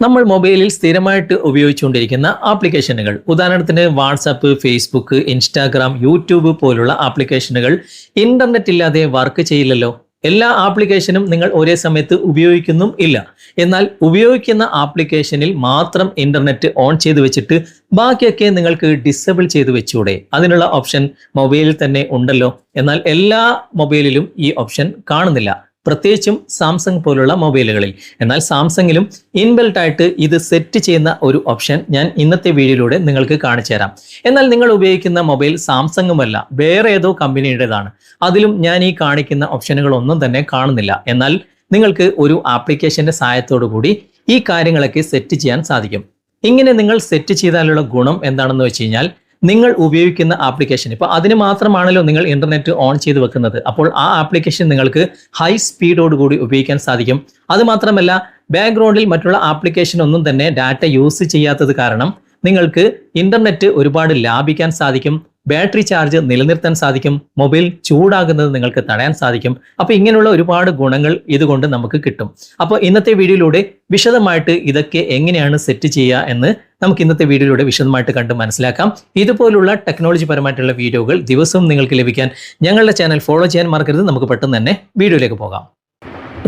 നമ്മൾ മൊബൈലിൽ സ്ഥിരമായിട്ട് ഉപയോഗിച്ചുകൊണ്ടിരിക്കുന്ന ആപ്ലിക്കേഷനുകൾ. ഉദാഹരണത്തിന് വാട്സാപ്പ് ഫേസ്ബുക്ക് ഇൻസ്റ്റാഗ്രാം യൂട്യൂബ് പോലുള്ള ആപ്ലിക്കേഷനുകൾ. ഇന്റർനെറ്റ് ഇല്ലാതെ വർക്ക് ചെയ്യില്ലല്ലോ. എല്ലാ ആപ്ലിക്കേഷനും നിങ്ങൾ ഒരേ സമയത്ത് ഉപയോഗിക്കുന്നും ഇല്ല. എന്നാൽ ഉപയോഗിക്കുന്ന ആപ്ലിക്കേഷനിൽ മാത്രം ഇന്റർനെറ്റ് ഓൺ ചെയ്തു വെച്ചിട്ട് ബാക്കിയൊക്കെ നിങ്ങൾക്ക് ഡിസേബിൾ ചെയ്തു വെച്ചൂടെ. അതിനുള്ള ഓപ്ഷൻ മൊബൈലിൽ തന്നെ ഉണ്ടല്ലോ. എന്നാൽ എല്ലാ മൊബൈലിലും ഈ ഓപ്ഷൻ കാണുന്നില്ല. പ്രത്യേകിച്ചും സാംസങ് പോലുള്ള മൊബൈലുകളിൽ. എന്നാൽ സാംസങ്ങിലും ഇൻബിൽട്ട് ആയിട്ട് ഇത് സെറ്റ് ചെയ്യുന്ന ഒരു ഓപ്ഷൻ ഞാൻ ഇന്നത്തെ വീഡിയോയിലൂടെ നിങ്ങൾക്ക് കാണിച്ചു തരാം. എന്നാൽ നിങ്ങൾ ഉപയോഗിക്കുന്ന മൊബൈൽ സാംസങ്ങുമല്ല വേറെ ഏതോ കമ്പനിയുടേതാണ്. അതിലും ഞാൻ ഈ കാണിക്കുന്ന ഓപ്ഷനുകളൊന്നും തന്നെ കാണുന്നില്ല. എന്നാൽ നിങ്ങൾക്ക് ഒരു ആപ്ലിക്കേഷന്റെ സഹായത്തോടു കൂടി ഈ കാര്യങ്ങളൊക്കെ സെറ്റ് ചെയ്യാൻ സാധിക്കും. ഇങ്ങനെ നിങ്ങൾ സെറ്റ് ചെയ്താലുള്ള ഗുണം എന്താണെന്ന് വെച്ച് കഴിഞ്ഞാൽ നിങ്ങൾ ഉപയോഗിക്കുന്ന ആപ്ലിക്കേഷൻ ഇപ്പോൾ അതിന് മാത്രമാണല്ലോ നിങ്ങൾ ഇന്റർനെറ്റ് ഓൺ ചെയ്ത് വെക്കുന്നത്. അപ്പോൾ ആ ആപ്ലിക്കേഷൻ നിങ്ങൾക്ക് ഹൈ സ്പീഡോടുകൂടി ഉപയോഗിക്കാൻ സാധിക്കും. അത് മാത്രമല്ല ബാക്ക്ഗ്രൗണ്ടിൽ മറ്റുള്ള ആപ്ലിക്കേഷൻ ഒന്നും തന്നെ ഡാറ്റ യൂസ് ചെയ്യാത്തത് കാരണം നിങ്ങൾക്ക് ഇന്റർനെറ്റ് ഒരുപാട് ലാഭിക്കാൻ സാധിക്കും. ബാറ്ററി ചാർജ് നിലനിർത്താൻ സാധിക്കും മൊബൈൽ ചൂടാകുന്നത് നിങ്ങൾക്ക് തടയാൻ സാധിക്കും. അപ്പോൾ ഇങ്ങനെയുള്ള ഒരുപാട് ഗുണങ്ങൾ ഇതുകൊണ്ട് നമുക്ക് കിട്ടും. അപ്പോൾ ഇന്നത്തെ വീഡിയോയിലൂടെ വിശദമായിട്ട് ഇതൊക്കെ എങ്ങനെയാണ് സെറ്റ് ചെയ്യുക എന്ന് നമുക്ക് ഇന്നത്തെ വീഡിയോയിലൂടെ വിശദമായിട്ട് കണ്ട് മനസ്സിലാക്കാം. ഇതുപോലുള്ള ടെക്നോളജി പരമായിട്ടുള്ള വീഡിയോകൾ ദിവസവും നിങ്ങൾക്ക് ലഭിക്കാൻ ഞങ്ങളുടെ ചാനൽ ഫോളോ ചെയ്യാൻ മറക്കരുത്. നമുക്ക് പെട്ടെന്ന് തന്നെ വീഡിയോയിലേക്ക് പോകാം.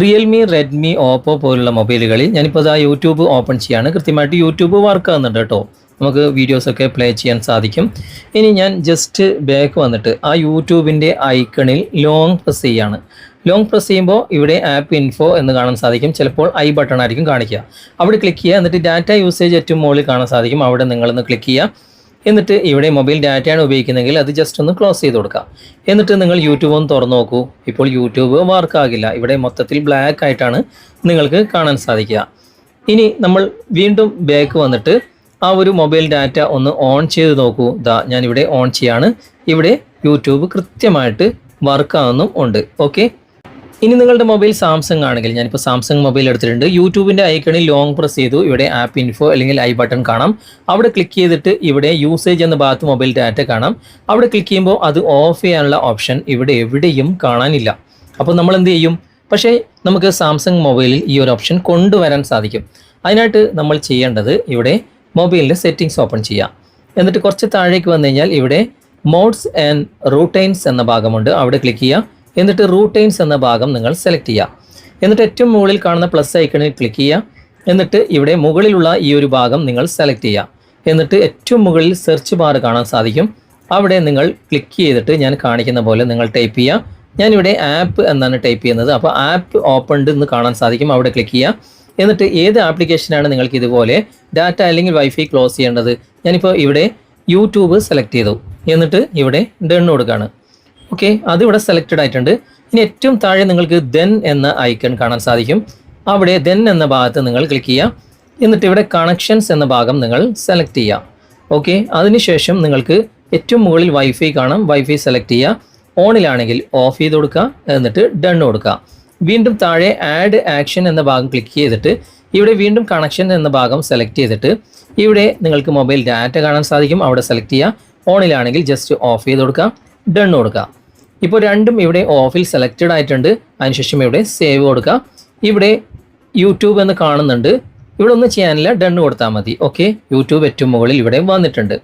റിയൽമി റെഡ്മി ഓപ്പോ പോലുള്ള മൊബൈലുകളിൽ ഞാനിപ്പോൾ ആ യൂട്യൂബ് ഓപ്പൺ ചെയ്യാണ്. കൃത്യമായിട്ട് യൂട്യൂബ് വർക്ക് ആകുന്നുണ്ട് കേട്ടോ. നമുക്ക് വീഡിയോസൊക്കെ പ്ലേ ചെയ്യാൻ സാധിക്കും. ഇനി ഞാൻ ജസ്റ്റ് ബാക്ക് വന്നിട്ട് ആ യൂട്യൂബിന്റെ ഐക്കണിൽ ലോങ് പ്രസ് ചെയ്യാണ് ലോങ് പ്രസ് ചെയ്യുമ്പോൾ ഇവിടെ ആപ്പ് ഇൻഫോ എന്ന് കാണാൻ സാധിക്കും. ചിലപ്പോൾ ഐ ബട്ടൺ ആയിരിക്കും കാണിക്കുക. അവിടെ ക്ലിക്ക് ചെയ്യുക. എന്നിട്ട് ഡാറ്റ യൂസേജ് ഏറ്റവും മുകളിൽ കാണാൻ സാധിക്കും. അവിടെ നിങ്ങളൊന്ന് ക്ലിക്ക് ചെയ്യുക. എന്നിട്ട് ഇവിടെ മൊബൈൽ ഡാറ്റയാണ് ഉപയോഗിക്കുന്നതെങ്കിൽ അത് ജസ്റ്റ് ഒന്ന് ക്ലോസ് ചെയ്ത് കൊടുക്കുക. എന്നിട്ട് നിങ്ങൾ യൂട്യൂബ് ഒന്ന് തുറന്നു നോക്കൂ. ഇപ്പോൾ യൂട്യൂബ് വർക്കാകില്ല ഇവിടെ മൊത്തത്തിൽ ബ്ലാക്ക് ആയിട്ടാണ് നിങ്ങൾക്ക് കാണാൻ സാധിക്കുക. ഇനി നമ്മൾ വീണ്ടും ബാക്ക് വന്നിട്ട് ആ ഒരു മൊബൈൽ ഡാറ്റ ഒന്ന് ഓൺ ചെയ്ത് നോക്കൂ. ദാ ഞാൻ ഇവിടെ ഓൺ ചെയ്യാണ്. ഇവിടെ യൂട്യൂബ് കൃത്യമായിട്ട് വർക്ക് ആവുന്നും ഉണ്ട്. ഓക്കെ? ഇനി നിങ്ങളുടെ മൊബൈൽ സാംസങ് ആണെങ്കിൽ ഞാനിപ്പോൾ സാംസങ് മൊബൈൽ എടുത്തിട്ടുണ്ട്. യൂട്യൂബിന്റെ ഐക്കണിൽ ലോങ് പ്രസ് ചെയ്തു. ഇവിടെ ആപ്പ് ഇൻഫോ അല്ലെങ്കിൽ ഐ ബട്ടൺ കാണാം. അവിടെ ക്ലിക്ക് ചെയ്തിട്ട് ഇവിടെ യൂസേജ് എന്ന ഭാഗത്ത് മൊബൈൽ ഡാറ്റ കാണാം. അവിടെ ക്ലിക്ക് ചെയ്യുമ്പോൾ അത് ഓഫ് ചെയ്യാനുള്ള ഓപ്ഷൻ ഇവിടെ എവിടെയും കാണാനില്ല. അപ്പോൾ നമ്മൾ എന്ത് ചെയ്യും? പക്ഷേ നമുക്ക് സാംസങ് മൊബൈലിൽ ഈ ഒരു ഓപ്ഷൻ കൊണ്ടുവരാൻ സാധിക്കും. അതിനായിട്ട് നമ്മൾ ചെയ്യേണ്ടത് ഇവിടെ മൊബൈലിന്റെ സെറ്റിങ്സ് ഓപ്പൺ ചെയ്യാം. എന്നിട്ട് കുറച്ച് താഴേക്ക് വന്നു കഴിഞ്ഞാൽ ഇവിടെ മോഡ്സ് ആൻഡ് റൂട്ടൈൻസ് എന്ന ഭാഗമുണ്ട്. അവിടെ ക്ലിക്ക് ചെയ്യുക എന്നിട്ട് റൂട്ടൈൻസ് എന്ന ഭാഗം നിങ്ങൾ സെലക്ട് ചെയ്യുക എന്നിട്ട് ഏറ്റവും മുകളിൽ കാണുന്ന പ്ലസ് ഐക്കണിൽ ക്ലിക്ക് ചെയ്യുക എന്നിട്ട് ഇവിടെ മുകളിലുള്ള ഈ ഒരു ഭാഗം നിങ്ങൾ സെലക്ട് ചെയ്യുക എന്നിട്ട് ഏറ്റവും മുകളിൽ സെർച്ച് ബാർ കാണാൻ സാധിക്കും. അവിടെ നിങ്ങൾ ക്ലിക്ക് ചെയ്തിട്ട് ഞാൻ കാണിക്കുന്ന പോലെ നിങ്ങൾ ടൈപ്പ് ചെയ്യുക ഞാനിവിടെ ആപ്പ് എന്നാണ് ടൈപ്പ് ചെയ്യുന്നത്. അപ്പോൾ ആപ്പ് ഓപ്പൺഡ് എന്ന് കാണാൻ സാധിക്കും. അവിടെ ക്ലിക്ക് ചെയ്യുക എന്നിട്ട് ഏത് ആപ്ലിക്കേഷനാണ് നിങ്ങൾക്ക് ഇതുപോലെ ഡാറ്റ അല്ലെങ്കിൽ വൈഫൈ ക്ലോസ് ചെയ്യേണ്ടത്? ഞാനിപ്പോൾ ഇവിടെ യൂട്യൂബ് സെലക്ട് ചെയ്തു. എന്നിട്ട് ഇവിടെ ഡൺ കൊടുക്കുകയാണ് ഓക്കെ അതിവിടെ സെലക്റ്റഡ് ആയിട്ടുണ്ട്. ഇനി ഏറ്റവും താഴെ നിങ്ങൾക്ക് ദെൻ എന്ന ഐക്കൺ കാണാൻ സാധിക്കും. അവിടെ ദെൻ എന്ന ഭാഗത്ത് നിങ്ങൾ ക്ലിക്ക് ചെയ്യുക എന്നിട്ട് ഇവിടെ കണക്ഷൻസ് എന്ന ഭാഗം നിങ്ങൾ സെലക്ട് ചെയ്യുക ഓക്കെ അതിനുശേഷം നിങ്ങൾക്ക് ഏറ്റവും മുകളിൽ വൈഫൈ കാണാം. വൈഫൈ സെലക്ട് ചെയ്യുക ഓണിലാണെങ്കിൽ ഓഫ് ചെയ്ത് കൊടുക്കുക എന്നിട്ട് ഡൺ കൊടുക്കുക വീണ്ടും താഴെ ആഡ് ആക്ഷൻ എന്ന ഭാഗം ക്ലിക്ക് ചെയ്തിട്ട് ഇവിടെ വീണ്ടും കണക്ഷൻ എന്ന ഭാഗം സെലക്ട് ചെയ്തിട്ട് ഇവിടെ നിങ്ങൾക്ക് മൊബൈൽ ഡാറ്റ കാണാൻ സാധിക്കും. അവിടെ സെലക്ട് ചെയ്യുക ഓണിലാണെങ്കിൽ ജസ്റ്റ് ഓഫ് ചെയ്ത് കൊടുക്കുക. ഡൺ കൊടുക്കുക. ഇപ്പോൾ രണ്ടും ഇവിടെ ഓഫിൽ സെലക്റ്റഡ് ആയിട്ടുണ്ട്. അതിനുശേഷം ഇവിടെ സേവ് കൊടുക്കുക. ഇവിടെ യൂട്യൂബ് എന്ന് കാണുന്നുണ്ട്. ഇവിടെ ഒന്നും ചെയ്യാനില്ല. ഡൺ കൊടുത്താൽ മതി. ഓക്കെ യൂട്യൂബ് ഏറ്റവും മുകളിൽ ഇവിടെ വന്നിട്ടുണ്ട്.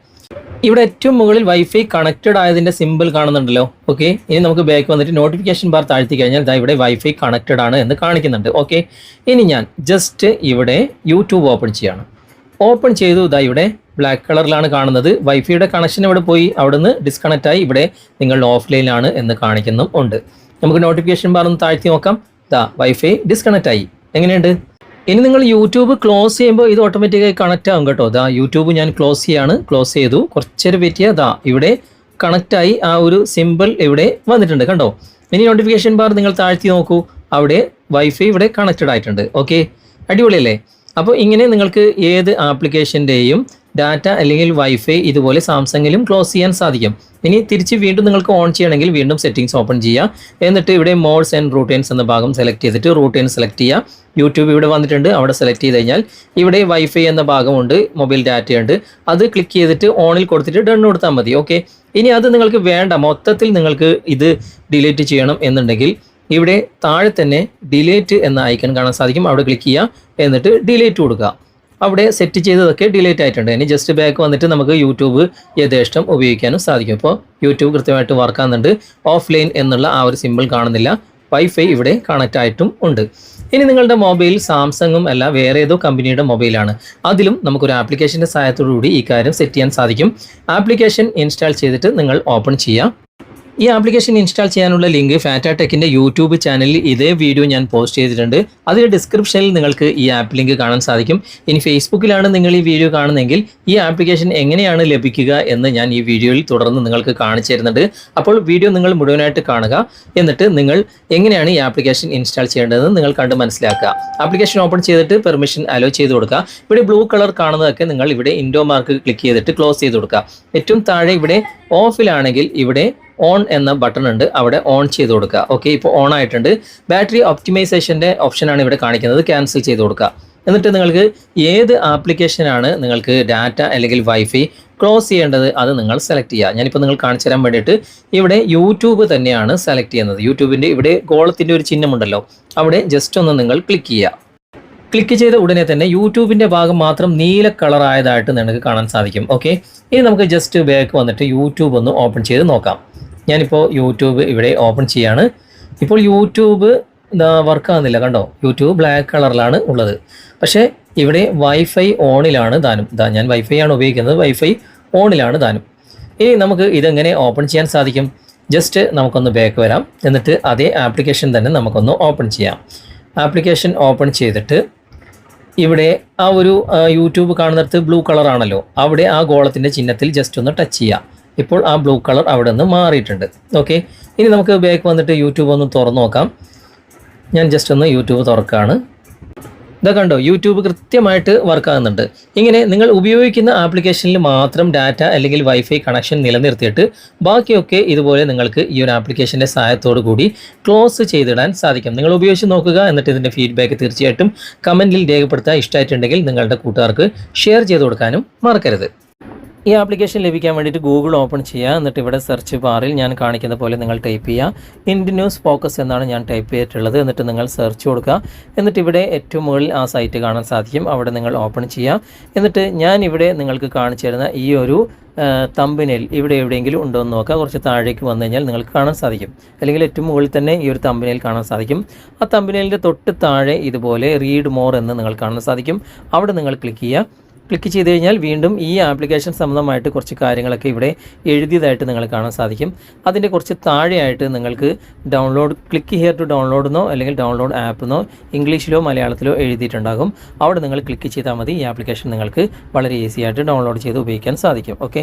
ഇവിടെ ഏറ്റവും മുകളിൽ വൈഫൈ കണക്റ്റഡ് ആയതിന്റെ സിമ്പിൾ കാണുന്നുണ്ടല്ലോ. ഓക്കെ ഇനി നമുക്ക് ബാക്ക് വന്നിട്ട് നോട്ടിഫിക്കേഷൻ ബാർ താഴ്ത്തി കഴിഞ്ഞാൽ ദാ ഇവിടെ വൈഫൈ കണക്റ്റഡ് ആണ് എന്ന് കാണിക്കുന്നുണ്ട്. ഓക്കെ ഇനി ഞാൻ ജസ്റ്റ് ഇവിടെ യൂട്യൂബ് ഓപ്പൺ ചെയ്യാണ്. ഓപ്പൺ ചെയ്തു ഇതാ ഇവിടെ ബ്ലാക്ക് കളറിലാണ് കാണുന്നത്. വൈഫൈയുടെ കണക്ഷൻ ഇവിടെ പോയി? അവിടുന്ന് ഡിസ്കണക്റ്റ് ആയി. ഇവിടെ നിങ്ങൾ ഓഫ്ലൈനിലാണ് എന്ന് കാണിക്കുന്നും ഉണ്ട് നമുക്ക് നോട്ടിഫിക്കേഷൻ ബാർ ഒന്ന് താഴ്ത്തി നോക്കാം. ദാ വൈഫൈ ഡിസ്കണക്റ്റ് ആയി. എങ്ങനെയുണ്ട്? ഇനി നിങ്ങൾ യൂട്യൂബ് ക്ലോസ് ചെയ്യുമ്പോൾ ഇത് ഓട്ടോമാറ്റിക്കായി കണക്റ്റ് ആകും കേട്ടോ. ദാ യൂട്യൂബ് ഞാൻ ക്ലോസ് ചെയ്യാണ്. ക്ലോസ് ചെയ്തു. കുറച്ചേരം പറ്റിയ ദാ ഇവിടെ കണക്റ്റായി ആ ഒരു സിമ്പിൾ ഇവിടെ വന്നിട്ടുണ്ട് കണ്ടോ? ഇനി നോട്ടിഫിക്കേഷൻ ബാർ നിങ്ങൾ താഴ്ത്തി നോക്കൂ. അവിടെ വൈഫൈ ഇവിടെ കണക്റ്റഡ് ആയിട്ടുണ്ട്. ഓക്കെ അടിപൊളിയല്ലേ? അപ്പോൾ ഇങ്ങനെ നിങ്ങൾക്ക് ഏത് ആപ്ലിക്കേഷന്റെയും ഡാറ്റ അല്ലെങ്കിൽ വൈഫൈ ഇതുപോലെ സാംസങ്ങിലും ക്ലോസ് ചെയ്യാൻ സാധിക്കും. ഇനി തിരിച്ച് വീണ്ടും നിങ്ങൾക്ക് ഓൺ ചെയ്യണമെങ്കിൽ വീണ്ടും സെറ്റിംഗ്സ് ഓപ്പൺ ചെയ്യുക എന്നിട്ട് ഇവിടെ മോഡ്സ് ആൻഡ് റൂട്ടേൻസ് എന്ന ഭാഗം സെലക്ട് ചെയ്തിട്ട് റൂട്ടൈൻ സെലക്ട് ചെയ്യുക യൂട്യൂബ് ഇവിടെ വന്നിട്ടുണ്ട് അവിടെ സെലക്ട് ചെയ്ത് കഴിഞ്ഞാൽ ഇവിടെ വൈഫൈ എന്ന ഭാഗമുണ്ട് മൊബൈൽ ഡാറ്റയുണ്ട് അത് ക്ലിക്ക് ചെയ്തിട്ട് ഓണിൽ കൊടുത്തിട്ട് ഡൺ കൊടുത്താൽ മതി ഓക്കെ ഇനി അത് നിങ്ങൾക്ക് വേണ്ട മൊത്തത്തിൽ നിങ്ങൾക്ക് ഇത് ഡിലീറ്റ് ചെയ്യണം എന്നുണ്ടെങ്കിൽ ഇവിടെ താഴെ തന്നെ ഡിലേറ്റ് എന്ന ഐക്കൺ കാണാൻ സാധിക്കും. അവിടെ ക്ലിക്ക് ചെയ്യുക എന്നിട്ട് ഡിലേറ്റ് കൊടുക്കുക. അവിടെ സെറ്റ് ചെയ്തതൊക്കെ ഡിലീറ്റ് ആയിട്ടുണ്ട്. ഇനി ജസ്റ്റ് ബാക്ക് വന്നിട്ട് നമുക്ക് യൂട്യൂബ് യഥേഷ്ടം ഉപയോഗിക്കാനും സാധിക്കും. ഇപ്പോൾ യൂട്യൂബ് കൃത്യമായിട്ട് വർക്ക് ആകുന്നുണ്ട് ഓഫ്ലൈൻ എന്നുള്ള ആ ഒരു സിമ്പിൾ കാണുന്നില്ല. വൈഫൈ ഇവിടെ കണക്റ്റ് ആയിട്ടും ഉണ്ട്. ഇനി നിങ്ങളുടെ മൊബൈൽ സാംസങ്ങും അല്ല വേറെ ഏതോ കമ്പനിയുടെ മൊബൈലാണ് അതിലും നമുക്കൊരു ആപ്ലിക്കേഷന്റെ സഹായത്തോടു കൂടി ഈ കാര്യം സെറ്റ് ചെയ്യാൻ സാധിക്കും. ആപ്ലിക്കേഷൻ ഇൻസ്റ്റാൾ ചെയ്തിട്ട് നിങ്ങൾ ഓപ്പൺ ചെയ്യുക ഈ ആപ്ലിക്കേഷൻ ഇൻസ്റ്റാൾ ചെയ്യാനുള്ള ലിങ്ക് ഫാറ്റാ ടെക്കിന്റെ യൂട്യൂബ് ചാനലിൽ ഇതേ വീഡിയോ ഞാൻ പോസ്റ്റ് ചെയ്തിട്ടുണ്ട്. അതിന്റെ ഡിസ്ക്രിപ്ഷനിൽ നിങ്ങൾക്ക് ഈ ആപ്പ് ലിങ്ക് കാണാൻ സാധിക്കും. ഇനി ഫേസ്ബുക്കിലാണ് നിങ്ങൾ ഈ വീഡിയോ കാണുന്നതെങ്കിൽ ഈ ആപ്ലിക്കേഷൻ എങ്ങനെയാണ് ലഭിക്കുക എന്ന് ഞാൻ ഈ വീഡിയോയിൽ തുടർന്ന് നിങ്ങൾക്ക് കാണിച്ചു തരുന്നുണ്ട്. അപ്പോൾ വീഡിയോ നിങ്ങൾ മുഴുവനായിട്ട് കാണുക. എന്നിട്ട് നിങ്ങൾ എങ്ങനെയാണ് ഈ ആപ്ലിക്കേഷൻ ഇൻസ്റ്റാൾ ചെയ്യേണ്ടതെന്ന് നിങ്ങൾ കണ്ട് മനസ്സിലാക്കുക. ആപ്ലിക്കേഷൻ ഓപ്പൺ ചെയ്തിട്ട് പെർമിഷൻ അലോ ചെയ്ത് കൊടുക്കുക. ഇവിടെ ബ്ലൂ കളർ കാണുന്നതൊക്കെ നിങ്ങൾ ഇവിടെ ഇൻഡോ മാർക്ക് ക്ലിക്ക് ചെയ്തിട്ട് ക്ലോസ് ചെയ്ത് കൊടുക്കുക. ഏറ്റവും താഴെ ഇവിടെ ഓഫിലാണെങ്കിൽ ഇവിടെ ഓൺ എന്ന ബട്ടൺ ഉണ്ട്. അവിടെ ഓൺ ചെയ്ത് കൊടുക്കുക. ഓക്കെ ഇപ്പോൾ ഓൺ ആയിട്ടുണ്ട്. ബാറ്ററി ഒപ്റ്റിമൈസേഷന്റെ ഓപ്ഷനാണ് ഇവിടെ കാണിക്കുന്നത്. ക്യാൻസൽ ചെയ്ത് കൊടുക്കുക. എന്നിട്ട് നിങ്ങൾക്ക് ഏത് ആപ്ലിക്കേഷനാണ് നിങ്ങൾക്ക് ഡാറ്റ അല്ലെങ്കിൽ വൈഫൈ ക്ലോസ് ചെയ്യേണ്ടത് അത് നിങ്ങൾ സെലക്ട് ചെയ്യുക. ഞാനിപ്പോൾ നിങ്ങൾ കാണിച്ചു തരാൻ വേണ്ടിയിട്ട് ഇവിടെ യൂട്യൂബ് തന്നെയാണ് സെലക്ട് ചെയ്യുന്നത്. യൂട്യൂബിന്റെ ഇവിടെ ഗോളത്തിന്റെ ഒരു ചിഹ്നമുണ്ടല്ലോ. അവിടെ ജസ്റ്റ് ഒന്ന് നിങ്ങൾ ക്ലിക്ക് ചെയ്യുക. ക്ലിക്ക് ചെയ്ത ഉടനെ തന്നെ യൂട്യൂബിന്റെ ഭാഗം മാത്രം നീല കളറായതായിട്ട് നിങ്ങൾക്ക് കാണാൻ സാധിക്കും. ഓക്കെ ഇനി നമുക്ക് ജസ്റ്റ് ബാക്ക് വന്നിട്ട് യൂട്യൂബ് ഒന്ന് ഓപ്പൺ ചെയ്ത് നോക്കാം. ഞാനിപ്പോൾ യൂട്യൂബ് ഇവിടെ ഓപ്പൺ ചെയ്യാണ്. ഇപ്പോൾ യൂട്യൂബ് ഇതാ വർക്ക് ആകുന്നില്ല കണ്ടോ? യൂട്യൂബ് ബ്ലാക്ക് കളറിലാണ് ഉള്ളത്. പക്ഷേ ഇവിടെ വൈഫൈ ഓണിലാണ് താനും. ഇതാ ഞാൻ വൈഫൈ ആണ് ഉപയോഗിക്കുന്നത്. വൈഫൈ ഓണിലാണ് താനും. ഇനി നമുക്ക് ഇതെങ്ങനെ ഓപ്പൺ ചെയ്യാൻ സാധിക്കും? ജസ്റ്റ് നമുക്കൊന്ന് ബാക്ക് വരാം. എന്നിട്ട് അതേ ആപ്ലിക്കേഷൻ തന്നെ നമുക്കൊന്ന് ഓപ്പൺ ചെയ്യാം. ആപ്ലിക്കേഷൻ ഓപ്പൺ ചെയ്തിട്ട് ഇവിടെ ആ ഒരു യൂട്യൂബ് കാണുന്നിടത്ത് ബ്ലൂ കളറാണല്ലോ അവിടെ ആ ഗോളത്തിന്റെ ചിഹ്നത്തിൽ ജസ്റ്റ് ഒന്ന് ടച്ച് ചെയ്യാം. ഇപ്പോൾ ആ ബ്ലൂ കളർ അവിടെ നിന്ന് മാറിയിട്ടുണ്ട്. ഓക്കെ ഇനി നമുക്ക് ബാക്ക് വന്നിട്ട് യൂട്യൂബ് ഒന്ന് തുറന്നു നോക്കാം. ഞാൻ ജസ്റ്റ് ഒന്ന് യൂട്യൂബ് തുറക്കുകയാണ് ഇതാ കണ്ടോ യൂട്യൂബ് കൃത്യമായിട്ട് വർക്ക് ആകുന്നുണ്ട്. ഇങ്ങനെ നിങ്ങൾ ഉപയോഗിക്കുന്ന ആപ്ലിക്കേഷനിൽ മാത്രം ഡാറ്റ അല്ലെങ്കിൽ വൈഫൈ കണക്ഷൻ നിലനിർത്തിയിട്ട് ബാക്കിയൊക്കെ ഇതുപോലെ നിങ്ങൾക്ക് ഈ ഒരു ആപ്ലിക്കേഷന്റെ സഹായത്തോടു കൂടി ക്ലോസ് ചെയ്തിടാൻ സാധിക്കും. നിങ്ങൾ ഉപയോഗിച്ച് നോക്കുക എന്നിട്ട് ഇതിന്റെ ഫീഡ്ബാക്ക് തീർച്ചയായിട്ടും കമന്റിൽ രേഖപ്പെടുത്താൻ ഇഷ്ടമായിട്ടുണ്ടെങ്കിൽ നിങ്ങളുടെ കൂട്ടുകാർക്ക് ഷെയർ ചെയ്ത് കൊടുക്കാനും മറക്കരുത്. ഈ ആപ്ലിക്കേഷൻ ലഭിക്കാൻ വേണ്ടിയിട്ട് ഗൂഗിൾ ഓപ്പൺ ചെയ്യുക. എന്നിട്ട് ഇവിടെ സെർച്ച് ബാറിൽ ഞാൻ കാണിക്കുന്ന പോലെ നിങ്ങൾ ടൈപ്പ് ചെയ്യുക. ഇന്ത്യ ന്യൂസ് ഫോക്കസ് എന്നാണ് ഞാൻ ടൈപ്പ് ചെയ്തിട്ടുള്ളത്. എന്നിട്ട് നിങ്ങൾ സെർച്ച് കൊടുക്കുക. എന്നിട്ട് ഇവിടെ ഏറ്റവും മുകളിൽ ആ സൈറ്റ് കാണാൻ സാധിക്കും. അവിടെ നിങ്ങൾ ഓപ്പൺ ചെയ്യുക. എന്നിട്ട് ഞാൻ ഇവിടെ നിങ്ങൾക്ക് കാണിച്ചു തരുന്ന ഈ ഒരു തമ്പിനേൽ ഇവിടെ എവിടെയെങ്കിലും ഉണ്ടോ എന്ന് നോക്കുക. കുറച്ച് താഴേക്ക് വന്നു കഴിഞ്ഞാൽ നിങ്ങൾക്ക് കാണാൻ സാധിക്കും. അല്ലെങ്കിൽ ഏറ്റവും മുകളിൽ തന്നെ ഈ ഒരു തമ്പിനേൽ കാണാൻ സാധിക്കും. ആ തമ്പിനേലിന്റെ തൊട്ട് താഴെ ഇതുപോലെ റീഡ് മോർ എന്ന് നിങ്ങൾ കാണാൻ സാധിക്കും. അവിടെ നിങ്ങൾ ക്ലിക്ക് ചെയ്യുക. ക്ലിക്ക് ചെയ്ത് കഴിഞ്ഞാൽ വീണ്ടും ഈ ആപ്ലിക്കേഷൻ സംബന്ധമായിട്ട് കുറച്ച് കാര്യങ്ങളൊക്കെ ഇവിടെ എഴുതിയതായിട്ട് നിങ്ങൾ കാണാൻ സാധിക്കും. അതിന്റെ കുറച്ച് താഴെയായിട്ട് നിങ്ങൾക്ക് download click here to download എന്നോ അല്ലെങ്കിൽ ഡൗൺലോഡ് ആപ്പ് എന്നോ ഇംഗ്ലീഷിലോ മലയാളത്തിലോ എഴുതിയിട്ടുണ്ടാകും. അവിടെ നിങ്ങൾ ക്ലിക്ക് ചെയ്താൽ മതി ഈ ആപ്ലിക്കേഷൻ നിങ്ങൾക്ക് വളരെ ഈസി ആയിട്ട് ഡൗൺലോഡ് ചെയ്ത് ഉപയോഗിക്കാൻ സാധിക്കും. ഓക്കെ